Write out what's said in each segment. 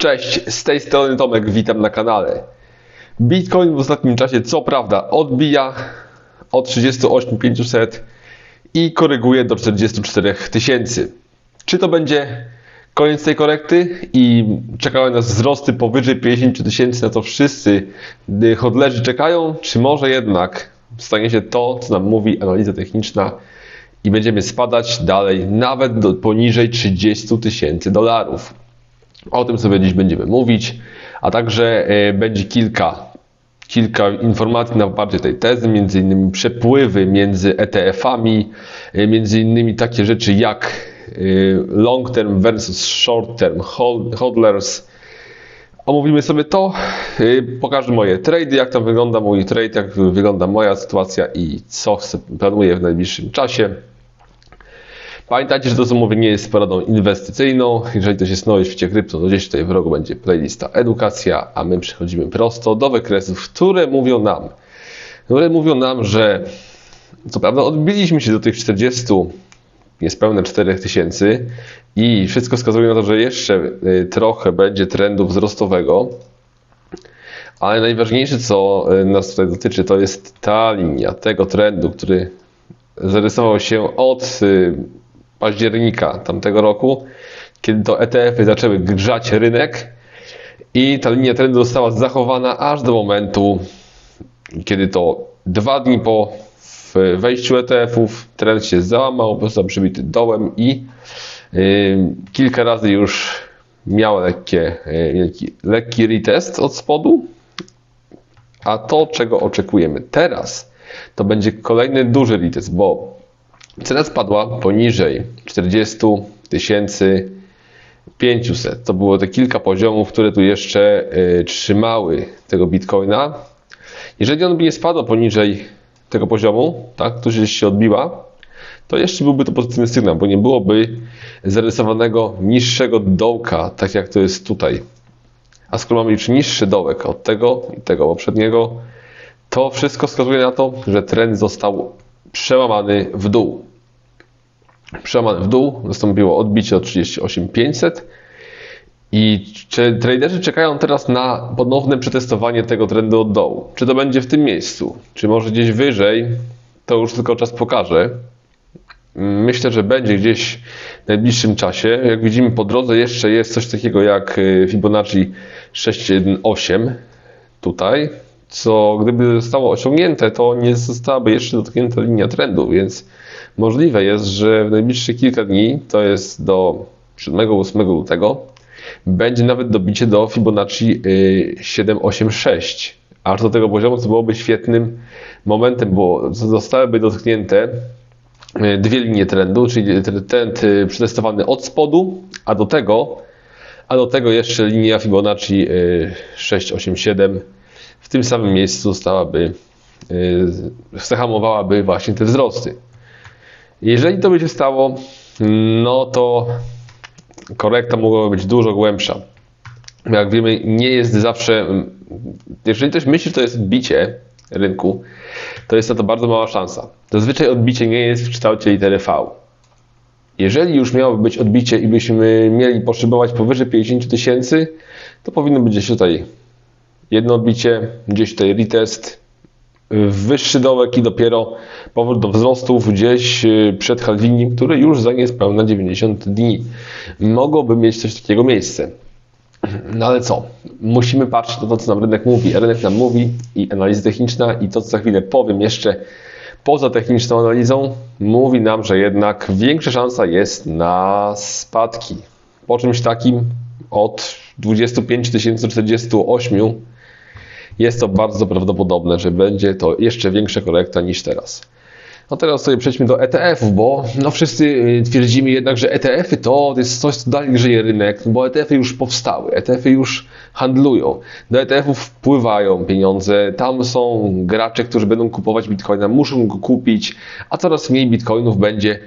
Cześć, z tej strony Tomek, witam na kanale. Bitcoin w ostatnim czasie co prawda odbija od 38500 i koryguje do 44 tysięcy. Czy to będzie koniec tej korekty i czekają nas wzrosty powyżej 50 tysięcy, na co wszyscy y, hodlerzy czekają, czy może jednak stanie się to, co nam mówi analiza techniczna i będziemy spadać dalej nawet do poniżej 30 tysięcy dolarów. O tym sobie dziś będziemy mówić, a także e, będzie kilka, kilka informacji na poparcie tej tezy, między innymi przepływy między ETF-ami, e, między innymi takie rzeczy jak e, long term versus short term hodlers. Omówimy sobie to, pokażę moje trady, jak tam wygląda mój trade, jak wygląda moja sytuacja i co planuję w najbliższym czasie. Pamiętajcie, że to co mówię nie jest poradą inwestycyjną. Jeżeli ktoś jest nowy w świecie krypto, to gdzieś tutaj w rogu będzie playlista edukacja, a my przechodzimy prosto do wykresów, które mówią nam, które mówią nam, że co prawda odbiliśmy się do tych 40 niespełna 4000 i wszystko wskazuje na to, że jeszcze y, trochę będzie trendu wzrostowego. Ale najważniejsze, co y, nas tutaj dotyczy, to jest ta linia tego trendu, który zarysował się od y, października tamtego roku, kiedy to ETF-y zaczęły grzać rynek i ta linia trendu została zachowana aż do momentu, kiedy to dwa dni po wejściu ETF-ów trend się załamał, został przybity dołem i yy, kilka razy już miał lekkie, yy, lekki, lekki retest od spodu, a to, czego oczekujemy teraz, to będzie kolejny duży retest, bo Cena spadła poniżej 40 500. To było te kilka poziomów, które tu jeszcze y, trzymały tego bitcoina. Jeżeli on by nie spadł poniżej tego poziomu, tak, który się odbiła, to jeszcze byłby to pozytywny sygnał, bo nie byłoby zarysowanego niższego dołka, tak jak to jest tutaj. A skoro mamy już niższy dołek od tego i tego poprzedniego, to wszystko wskazuje na to, że trend został przełamany w dół. Przełamany w dół, nastąpiło odbicie o 38500 i czy traderzy czekają teraz na ponowne przetestowanie tego trendu od dołu? Czy to będzie w tym miejscu? Czy może gdzieś wyżej? To już tylko czas pokaże. Myślę, że będzie gdzieś w najbliższym czasie. Jak widzimy po drodze jeszcze jest coś takiego jak y, Fibonacci 618 tutaj, co gdyby zostało osiągnięte, to nie zostałaby jeszcze dotknięta linia trendu, więc możliwe jest, że w najbliższe kilka dni, to jest do 7-8 lutego, będzie nawet dobicie do Fibonacci 786, y, aż do tego poziomu, co byłoby świetnym momentem, bo zostałyby dotknięte y, dwie linie trendu, czyli trend y, przetestowany od spodu, a do tego, a do tego jeszcze linia Fibonacci 687 w tym samym miejscu stałaby, zahamowałaby właśnie te wzrosty. Jeżeli to by się stało, no to korekta mogłaby być dużo głębsza. Jak wiemy, nie jest zawsze. Jeżeli ktoś myśli, że to jest bicie rynku, to jest na to bardzo mała szansa. Zazwyczaj odbicie nie jest w kształcie litery V. Jeżeli już miałoby być odbicie i byśmy mieli poszybować powyżej 50 tysięcy, to powinno być gdzieś tutaj jedno odbicie, gdzieś tutaj retest, wyższy dołek i dopiero powrót do wzrostów gdzieś y, przed halvingiem, który już za niespełna 90 dni. Mogłoby mieć coś takiego miejsce. No ale co? Musimy patrzeć na to, co nam rynek mówi. Rynek nam mówi i analiza techniczna i to, co za chwilę powiem jeszcze poza techniczną analizą, mówi nam, że jednak większa szansa jest na spadki. Po czymś takim od 25 048 jest to bardzo prawdopodobne, że będzie to jeszcze większa korekta niż teraz. No teraz sobie przejdźmy do ETF-ów, bo no wszyscy y, twierdzimy jednak, że ETF-y to jest coś, co dalej grzeje rynek, bo ETF-y już powstały, ETF-y już handlują, do ETF-ów wpływają pieniądze, tam są gracze, którzy będą kupować bitcoina, muszą go kupić, a coraz mniej bitcoinów będzie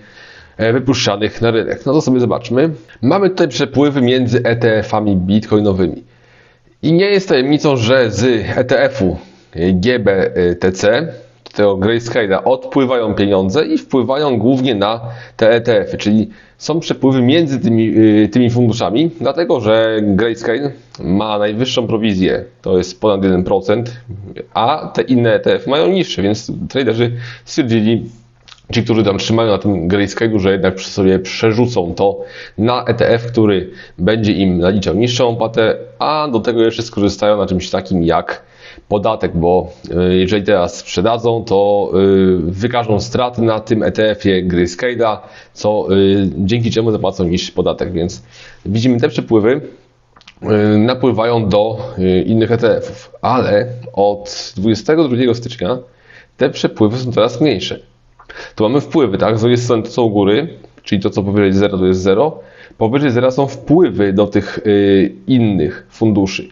e, wypuszczanych na rynek. No to sobie zobaczmy. Mamy tutaj przepływy między ETF-ami bitcoinowymi. I nie jest tajemnicą, że z ETF-u GBTC tego Grayscale'a odpływają pieniądze i wpływają głównie na te ETF-y, czyli są przepływy między tymi, y, tymi funduszami, dlatego że Grayscale ma najwyższą prowizję, to jest ponad 1%, a te inne ETF mają niższe, więc traderzy stwierdzili, ci, którzy tam trzymają na tym Grayscale'u, że jednak przy sobie przerzucą to na ETF, który będzie im naliczał niższą opłatę, a do tego jeszcze skorzystają na czymś takim jak podatek, bo y, jeżeli teraz sprzedadzą, to y, wykażą straty na tym ETF-ie Grayscale'a, co y, dzięki czemu zapłacą niższy podatek, więc widzimy te przepływy napływają do innych ETF-ów, ale od 22 stycznia te przepływy są teraz mniejsze. Tu mamy wpływy, tak? Z drugiej strony to u góry, czyli to co powyżej 0 to jest 0. Powyżej 0 są wpływy do tych y, innych funduszy.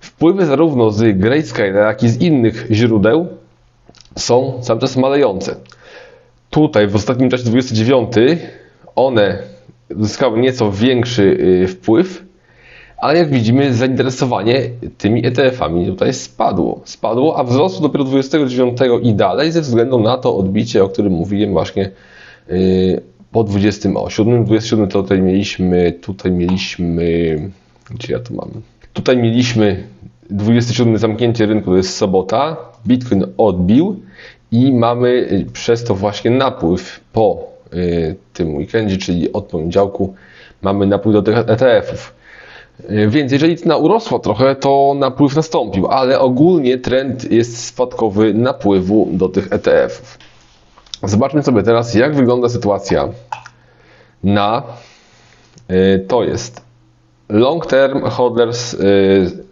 Wpływy zarówno z Grayscale, jak i z innych źródeł są cały czas malejące. Tutaj w ostatnim czasie 29 one zyskały nieco większy y, wpływ, ale jak widzimy zainteresowanie tymi ETF-ami tutaj spadło. Spadło, a wzrosło dopiero 29 i dalej ze względu na to odbicie, o którym mówiłem właśnie yy, po 27. 27 to tutaj mieliśmy, tutaj mieliśmy, gdzie ja to mam? Tutaj mieliśmy 27 zamknięcie rynku, to jest sobota, Bitcoin odbił i mamy przez to właśnie napływ po yy, tym weekendzie, czyli od poniedziałku mamy napływ do tych ETF-ów. E, więc jeżeli cena urosła trochę, to napływ nastąpił, ale ogólnie trend jest spadkowy napływu do tych ETF-ów. Zobaczmy sobie teraz, jak wygląda sytuacja na e, to jest long term hodlers, e,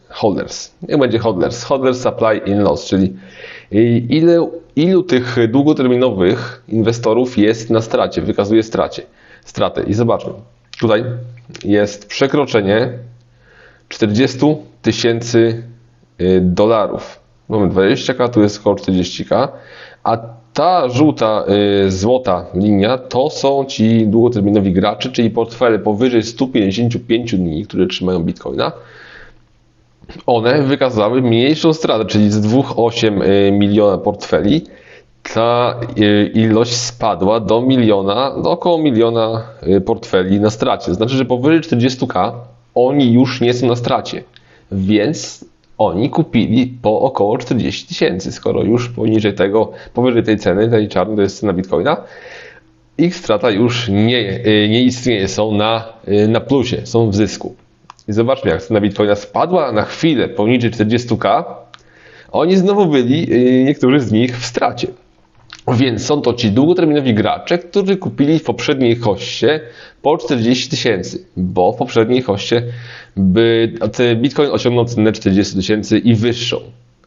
holders. Nie będzie hodlers, hodlers supply in loss, czyli ile, ilu tych długoterminowych inwestorów jest na stracie, wykazuje stracie, stratę. I zobaczmy. Tutaj jest przekroczenie 40 tysięcy y, dolarów. Mamy 20k, tu jest około 40k, a ta żółta, y, złota linia to są ci długoterminowi gracze, czyli portfele powyżej 155 dni, które trzymają bitcoina. One wykazały mniejszą stratę, czyli z 2,8 y, miliona portfeli ta ilość spadła do miliona, do około miliona portfeli na stracie. Znaczy, że powyżej 40k oni już nie są na stracie. Więc oni kupili po około 40 tysięcy, skoro już poniżej tego, powyżej tej ceny, tej czarnej to jest cena bitcoina, ich strata już nie, y, nie istnieje, są na, y, na plusie, są w zysku. I zobaczmy, jak cena bitcoina spadła na chwilę poniżej 40k, oni znowu byli, y, niektórzy z nich w stracie. Więc są to ci długoterminowi gracze, którzy kupili w poprzedniej hoście po 40 tysięcy, bo w poprzedniej hoście by Bitcoin osiągnął cenę 40 tysięcy i wyższą,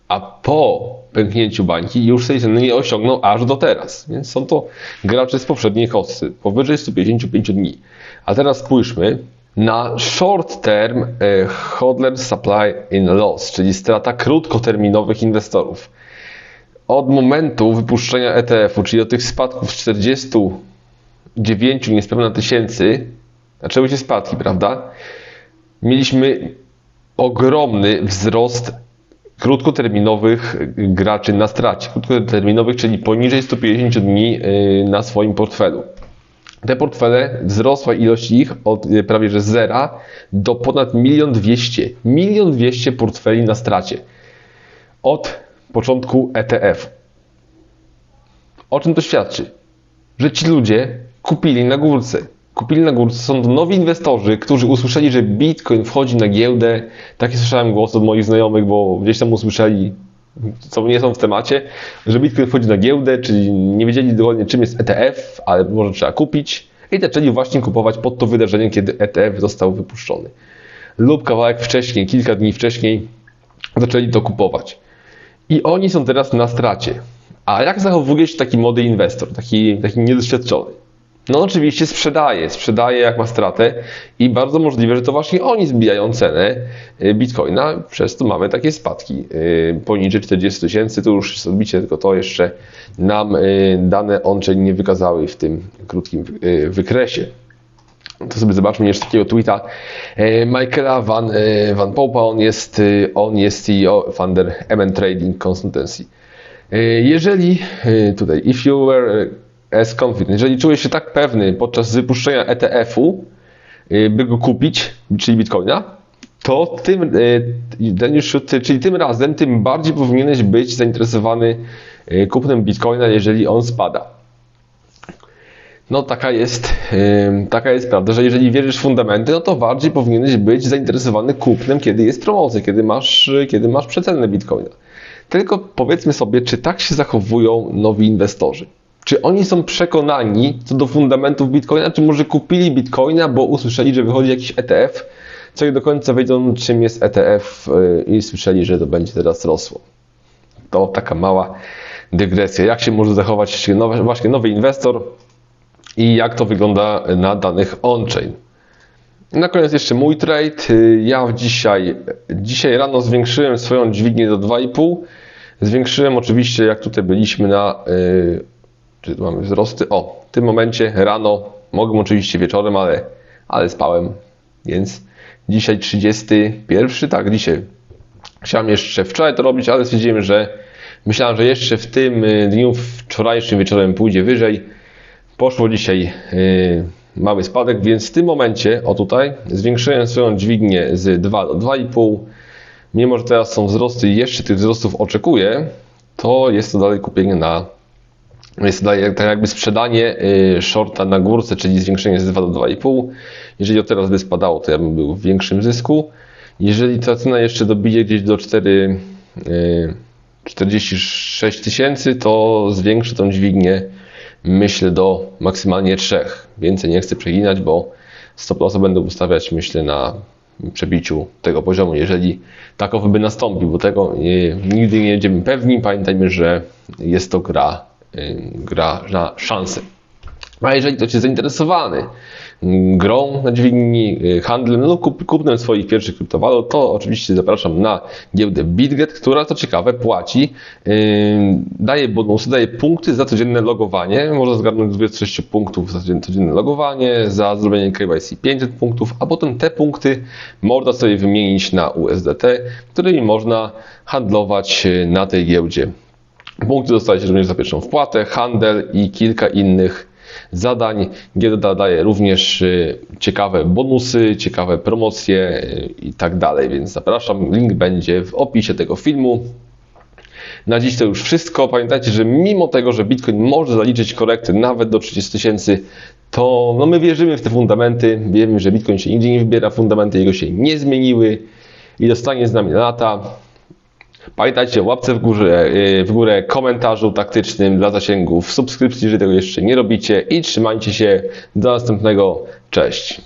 a po pęknięciu bańki już tej ceny nie osiągnął aż do teraz. Więc są to gracze z poprzedniej hosty, powyżej 155 dni. A teraz spójrzmy na short term e, hodler supply in loss, czyli strata krótkoterminowych inwestorów od momentu wypuszczenia ETF-u, czyli od tych spadków z 49 niespełna tysięcy, zaczęły się spadki, prawda? Mieliśmy ogromny wzrost krótkoterminowych graczy na stracie. Krótkoterminowych, czyli poniżej 150 dni y, na swoim portfelu. Te portfele, wzrosła ilość ich od y, prawie że zera do ponad 1 200 milion 200 portfeli na stracie. Od początku ETF. O czym to świadczy? Że ci ludzie kupili na górce. Kupili na górce. Są to nowi inwestorzy, którzy usłyszeli, że Bitcoin wchodzi na giełdę. Takie słyszałem głos od moich znajomych, bo gdzieś tam usłyszeli, co nie są w temacie, że Bitcoin wchodzi na giełdę, czyli nie wiedzieli dokładnie czym jest ETF, ale może trzeba kupić. I zaczęli właśnie kupować pod to wydarzenie, kiedy ETF został wypuszczony. Lub kawałek wcześniej, kilka dni wcześniej zaczęli to kupować. I oni są teraz na stracie. A jak zachowuje się taki młody inwestor, taki, taki niedoświadczony? No oczywiście sprzedaje, sprzedaje jak ma stratę i bardzo możliwe, że to właśnie oni zbijają cenę y, Bitcoina, przez to mamy takie spadki y, poniżej 40 tysięcy, to już jest odbicie, tylko to jeszcze nam y, dane on-chain nie wykazały w tym krótkim wykresie to sobie zobaczmy jeszcze takiego tweeta e, Michaela Van, e, Van Popa, on jest, e, on jest CEO founder MN Trading Consultancy. Jeżeli tutaj, if you were as confident, jeżeli czułeś się tak pewny podczas wypuszczenia ETF-u, by go kupić, czyli Bitcoina, to tym, czyli tym razem, tym bardziej powinieneś być zainteresowany kupnem Bitcoina, jeżeli on spada. No taka jest, ym, taka jest prawda, że jeżeli wierzysz w fundamenty, no to bardziej powinieneś być zainteresowany kupnem, kiedy jest promocja, kiedy masz, kiedy masz przecenę Bitcoina. Tylko powiedzmy sobie, czy tak się zachowują nowi inwestorzy? Czy oni są przekonani co do fundamentów Bitcoina, czy może kupili Bitcoina, bo usłyszeli, że wychodzi jakiś ETF, co nie do końca wiedzą, czym jest ETF yy, i słyszeli, że to będzie teraz rosło. To taka mała dygresja. Jak się może zachować właśnie nowy inwestor, i jak to wygląda na danych on-chain. Na koniec jeszcze mój trade. Ja dzisiaj, dzisiaj rano zwiększyłem swoją dźwignię do 2,5. Zwiększyłem oczywiście, jak tutaj byliśmy na. Yy, czy tu mamy wzrosty? O, w tym momencie rano, mogłem oczywiście wieczorem, ale, ale spałem, więc dzisiaj 31, tak, dzisiaj. Chciałem jeszcze wczoraj to robić, ale stwierdziłem, że myślałem, że jeszcze w tym dniu wczorajszym wieczorem pójdzie wyżej. Poszło dzisiaj yy, mały spadek, więc w tym momencie, o tutaj, zwiększyłem swoją dźwignię z 2 do 2,5. Mimo, że teraz są wzrosty i jeszcze tych wzrostów oczekuję, to jest to dalej kupienie na. Jest to dalej tak jakby sprzedanie yy, shorta na górce, czyli zwiększenie z 2 do 2,5. Jeżeli od teraz by spadało, to ja bym był w większym zysku. Jeżeli ta cena jeszcze dobije gdzieś do 4, yy, 46 tysięcy, to zwiększę tą dźwignię myślę do maksymalnie 3. Więcej nie chcę przeginać, bo stop lossy będę ustawiać myślę na przebiciu tego poziomu, jeżeli takowy by nastąpił, bo tego nie, nigdy nie będziemy pewni. Pamiętajmy, że jest to gra, y, gra na szansę. A jeżeli ktoś jest zainteresowany grą na dźwigni, y, handlem lub kup, kupnem swoich pierwszych kryptowalut, to oczywiście zapraszam na giełdę BitGet, która to ciekawe płaci, yy, daje bonusy, daje punkty za codzienne logowanie. Można zgarnąć 26 punktów za codzienne logowanie, za zrobienie KYC 500 punktów, a potem te punkty można sobie wymienić na USDT, którymi można handlować na tej giełdzie. Punkty dostaje się również za pierwszą wpłatę, handel i kilka innych zadań. Giełda daje również y, ciekawe bonusy, ciekawe promocje y, i tak dalej, więc zapraszam. Link będzie w opisie tego filmu. Na dziś to już wszystko. Pamiętajcie, że mimo tego, że Bitcoin może zaliczyć korekty nawet do 30 tysięcy, to no my wierzymy w te fundamenty. Wiemy, że Bitcoin się nigdzie nie wybiera, fundamenty jego się nie zmieniły i dostanie z nami na lata. Pamiętajcie o łapce w górę, yy, w górę, komentarzu taktycznym dla zasięgów, subskrypcji, jeżeli tego jeszcze nie robicie i trzymajcie się. Do następnego. Cześć.